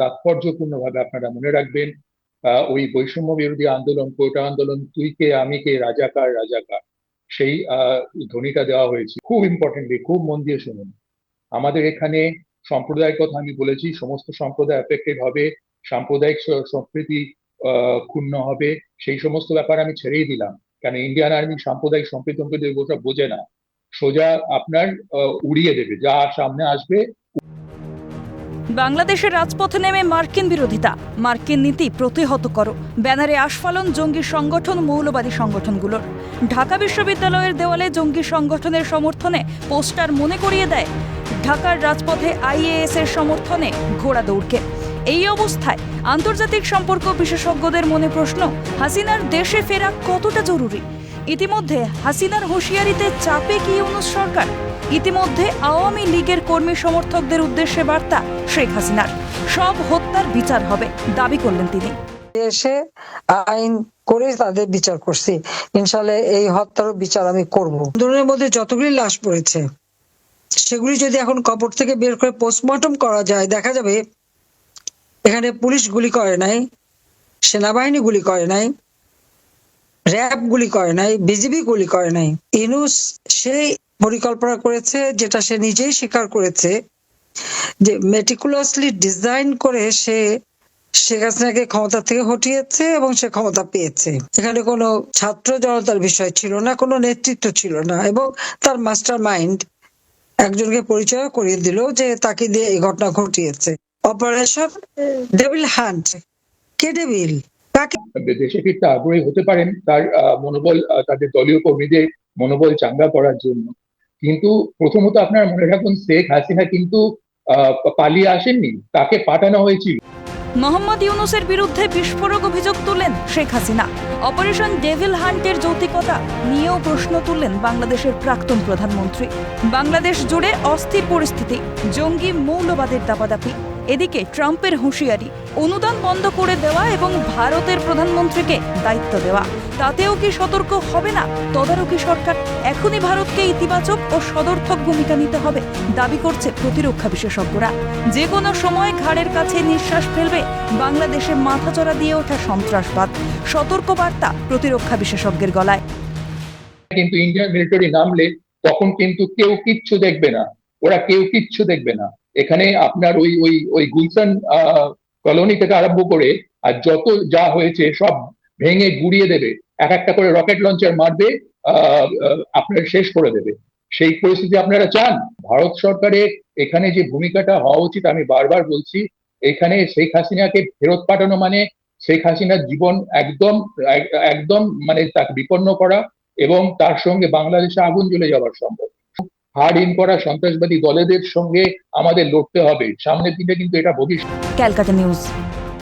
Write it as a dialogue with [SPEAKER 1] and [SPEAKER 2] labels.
[SPEAKER 1] তাৎপর্যপূর্ণ ভাবে আপনারা মনে রাখবেন ওই বৈষম্য বিরোধী আন্দোলন, কোটা আন্দোলন, তুই কে, আমি কে রাজাকার রাজাকার সেই ধ্বনিটা দেওয়া হয়েছে। খুব ইম্পর্টেন্টলি খুব মন দিয়ে শুনুন। আমাদের এখানে সম্প্রদায়ের কথা আমি বলেছি, সমস্ত সম্প্রদায় এফেক্টেড হবে, সাম্প্রদায়িক সম্প্রীতি ক্ষুণ্ণ হবে, সেই সমস্ত ব্যাপার আমি ছেড়েই দিলাম। কেন ইন্ডিয়ান আর্মি সাম্প্রদায়িক সম্প্রীতি বোঝে না। সোজা আপনার উড়িয়ে দেবে, যা সামনে আসবে
[SPEAKER 2] বাংলাদেশের রাজপথে নেমে মার্কিন বিরোধিতা। মার্কিন নীতি প্রতিহত করো। ব্যানারে আস্ফালন জঙ্গি সংগঠন, মৌলবাদী সংগঠনগুলোর। ঢাকা বিশ্ববিদ্যালয়ের দেওয়ালে জঙ্গি সংগঠনের সমর্থনে পোস্টার মনে করিয়ে দেয়, ঢাকার রাজপথে আইএএস এর সমর্থনে ঘোড়া দৌড়কে। এই অবস্থায় আন্তর্জাতিক সম্পর্ক বিশেষজ্ঞদের মনে প্রশ্ন, হাসিনার দেশে ফেরা কতটা জরুরি? ইতিমধ্যে হাসিনার হুঁশিয়ারিতে চাপে কি ইউনুস সরকার? ইতিমধ্যে আওয়ামী লীগের কর্মী সমর্থকদের উদ্দেশ্যে বার্তা শেখ হাসিনার। সব হত্যার বিচার হবে, দাবি করলেন তিনি।
[SPEAKER 3] এসে আইন করে তাদের বিচার করছি। ইনশাল্লাহ এই হত্যারও বিচার আমি করব। আন্দোলনের মধ্যে যতগুলি লাশ পড়েছে, সেগুলি যদি এখন কবর থেকে বের করে পোস্টমর্টম করা যায়, দেখা যাবে এখানে পুলিশ গুলি করে নাই, সেনাবাহিনী গুলি করে নাই, র্যাব গুলি করে নাই, বিজিবি গুলি করে নাই। ইনুস সেই পরিকল্পনা করেছে, যেটা সে নিজেই স্বীকার করেছে, যে মেটিকুলাসলি ডিজাইন করে সে শেখ হাসিনাকে ক্ষমতা থেকে হটিয়েছে এবং সে ক্ষমতা পেয়েছে। এখানে কোনো ছাত্র জনতার বিষয় ছিল না, কোনো নেতৃত্ব ছিল না, এবং তার মাস্টার মাইন্ড একজনকে পরিচয় করিয়ে দিল যে তাকে দিয়ে এই ঘটনা ঘটিয়েছে। অপারেশন ডেভিল হান্ট কে ডেভিল
[SPEAKER 1] দেশে ফিরতে আগ্রহী হতে পারেন তার মনোবল তাদের দলীয় কর্মীদের মনোবল চাঙ্গা করার জন্য। কিন্তু প্রথমত আপনার মনে রাখুন, শেখ হাসিনা কিন্তু পালিয়ে আসেননি, তাকে পাঠানো হয়েছিল।
[SPEAKER 2] মোহাম্মদ ইউনুসের বিরুদ্ধে বিস্ফোরক অভিযোগ তুলেন শেখ হাসিনা। অপারেশন ডেভিল হান্টের যৌতিকতা নিয়েও প্রশ্ন তুললেন বাংলাদেশের প্রাক্তন প্রধানমন্ত্রী। বাংলাদেশ জুড়ে অস্থির পরিস্থিতি, জঙ্গি মৌলবাদের দাপাদাপি এদিকে ট্রাম্পের হুঁশিয়ারি, অনুদান বন্ধ করে দেওয়া এবং ভারতের প্রধানমন্ত্রীকে দায়িত্ব দেওয়া। তাতেও কি সতর্ক হবে না? তদারকি সরকার এখনই ভারতকে ইতিবাচক ও সদর্থক ভূমিকা নিতে হবে, দাবি করছে প্রতিরক্ষা বিশেষজ্ঞরা। যে কোনো সময় ঘাড়ের কাছে নিঃশ্বাস ফেলবে, বাংলাদেশে মাথাচড়া দিয়ে ওঠা সন্ত্রাসবাদ। সতর্ক বার্তা প্রতিরক্ষা বিশেষজ্ঞের গলায়।
[SPEAKER 1] কিন্তু ইন্ডিয়ান মিলিটারি নামলে তখন কিন্তু কেউ কিচ্ছু দেখবে না। ওরা কেউ কিচ্ছু দেখবে না। এখানে আপনার ওই ওই ওই গুলশান কলোনি থেকে আরম্ভ করে আর যত যা হয়েছে সব ভেঙে গুড়িয়ে দেবে। এক একটা করে রকেট লঞ্চার মারবে আপনার শেষ করে দেবে। সেই পরিস্থিতি আপনারা চান? ভারত সরকারের এখানে যে ভূমিকাটা হওয়া উচিত আমি বারবার বলছি, এখানে শেখ হাসিনাকে ফেরত পাঠানো মানে শেখ হাসিনার জীবন একদম, এক- একদম মানে তাকে বিপন্ন করা এবং তার সঙ্গে বাংলাদেশে আগুন জ্বলে যাওয়ার সম্ভব। হার্ড ইন করা সন্ত্রাসবাদী দলেদের সঙ্গে আমাদের লড়তে হবে। সামনের দিনে কিন্তু এটা ভবিষ্যৎ।
[SPEAKER 2] ক্যালকাটা নিউজ।